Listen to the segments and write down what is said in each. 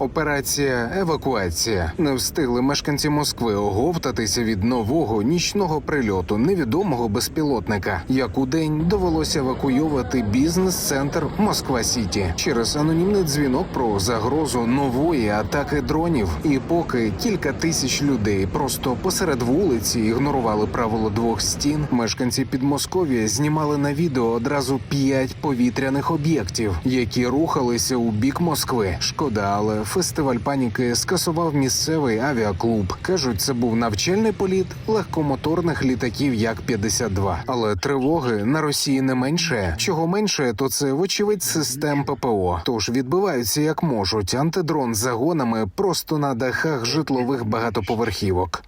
Операція евакуація. Не встигли мешканці Москви оговтатися від нового нічного прильоту невідомого безпілотника. Як у день довелося евакуйовувати бізнес-центр Москва Сіті через анонімний дзвінок про загрозу нової атаки дронів. І поки кілька тисяч людей просто посеред вулиці ігнорували правило двох стін, мешканці Підмосков'я знімали на відео одразу п'ять повітряних об'єктів, які рухалися у бік Москви. Шкода, але фестиваль паніки скасував місцевий авіаклуб. кажуть, це був навчальний політ легкомоторних літаків як 52 Але тривоги на Росії не менше. Чого менше, то це вочевидь систем ППО. Тож відбиваються як можуть антидрон з загонами просто на дахах житлових багатоповерхівок.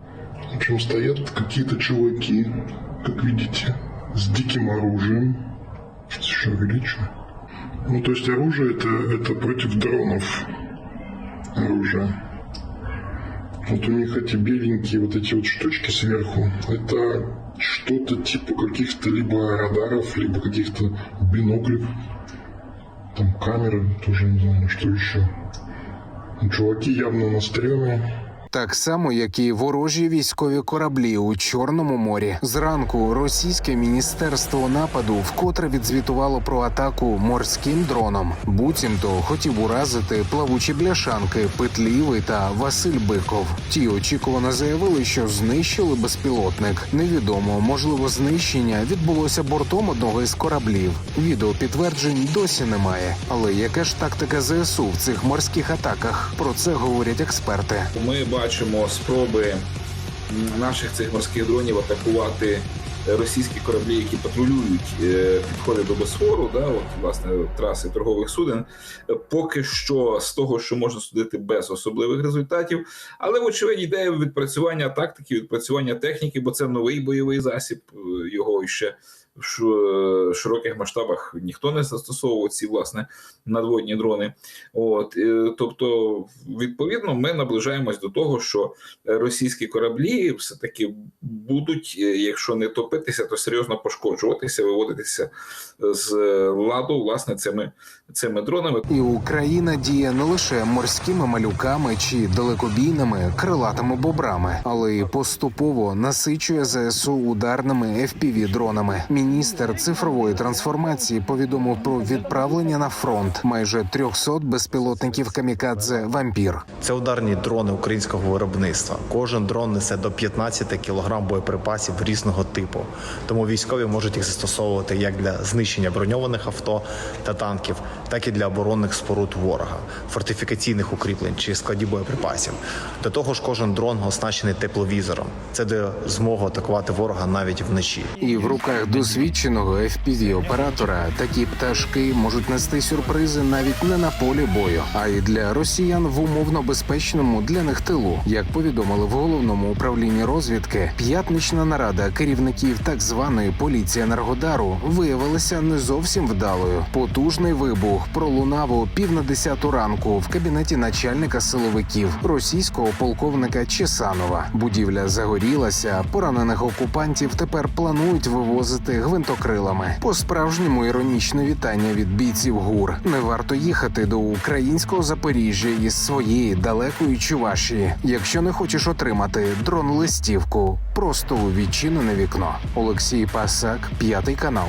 В общем, стоят какие-то чуваки, как видите, с диким оружием. Еще увеличу. Ну, то есть оружие это, это против дронов оружие. Вот у них эти беленькие вот эти вот штучки сверху, это что-то типа каких-то либо радаров, либо каких-то биноклей. Там камеры, тоже не знаю, что еще. Чуваки явно настреленные. Так само, як і ворожі військові кораблі у Чорному морі. Зранку російське міністерство нападу вкотре відзвітувало про атаку морським дроном. Буцімто хотів уразити плавучі бляшанки Петлівий та Василь Биков. Ті очікувано заявили, що знищили безпілотник. Невідомо, можливо, знищення відбулося бортом одного із кораблів. Відео підтверджень досі немає. Але яка ж тактика ЗСУ в цих морських атаках? Про це говорять експерти. Ми бачимо спроби наших цих морських дронів атакувати російські кораблі, які патрулюють е, підходи до Босфору, да, от, власне, траси торгових суден. Поки що з того, що можна судити без особливих результатів, але вочевидь йде відпрацювання тактики, відпрацювання техніки, бо це новий бойовий засіб. е, Його ще в широких масштабах ніхто не застосовував ці власне надводні дрони. От е, тобто, відповідно, ми наближаємось до того, що російські кораблі все таки будуть, е, якщо не топитися, то серйозно пошкоджуватися, виводитися з ладу власне цими цими дронами. І Україна діє не лише морськими малюками чи далекобійними крилатими бобрами, але й поступово насичує ЗСУ ударними fpv дронами. Міністр цифрової трансформації повідомив про відправлення на фронт майже 300 безпілотників камікадзе вампір. Це ударні дрони українського виробництва. Кожен дрон несе до 15 кг боєприпасів різного типу. Тому військові можуть їх застосовувати як для знищення броньованих авто та танків, так і для оборонних споруд ворога, фортифікаційних укріплень чи складів боєприпасів. До того ж, кожен дрон оснащений тепловізором. Це дає змогу атакувати ворога навіть вночі. І в руках досвідченого fpv оператора такі пташки можуть нести сюрпризи навіть не на полі бою, а й для росіян в умовно безпечному для них тилу. Як повідомили в головному управлінні розвідки, п'ятнична нарада керівників так званої поліції Енергодару виявилася не зовсім вдалою. Потужний вибух пролунав у пів на десяту ранку в кабінеті начальника силовиків російського полковника Чесанова. Будівля загорілася. Поранених окупантів тепер планують вивозити гвинтокрилами. По справжньому іронічне вітання від бійців ГУР. Не варто їхати до українського Запоріжжя із своєї далекої Чувашії, якщо не хочеш отримати дрон листівку просто у відчинене вікно. Олексій Пасак, п'ятий канал.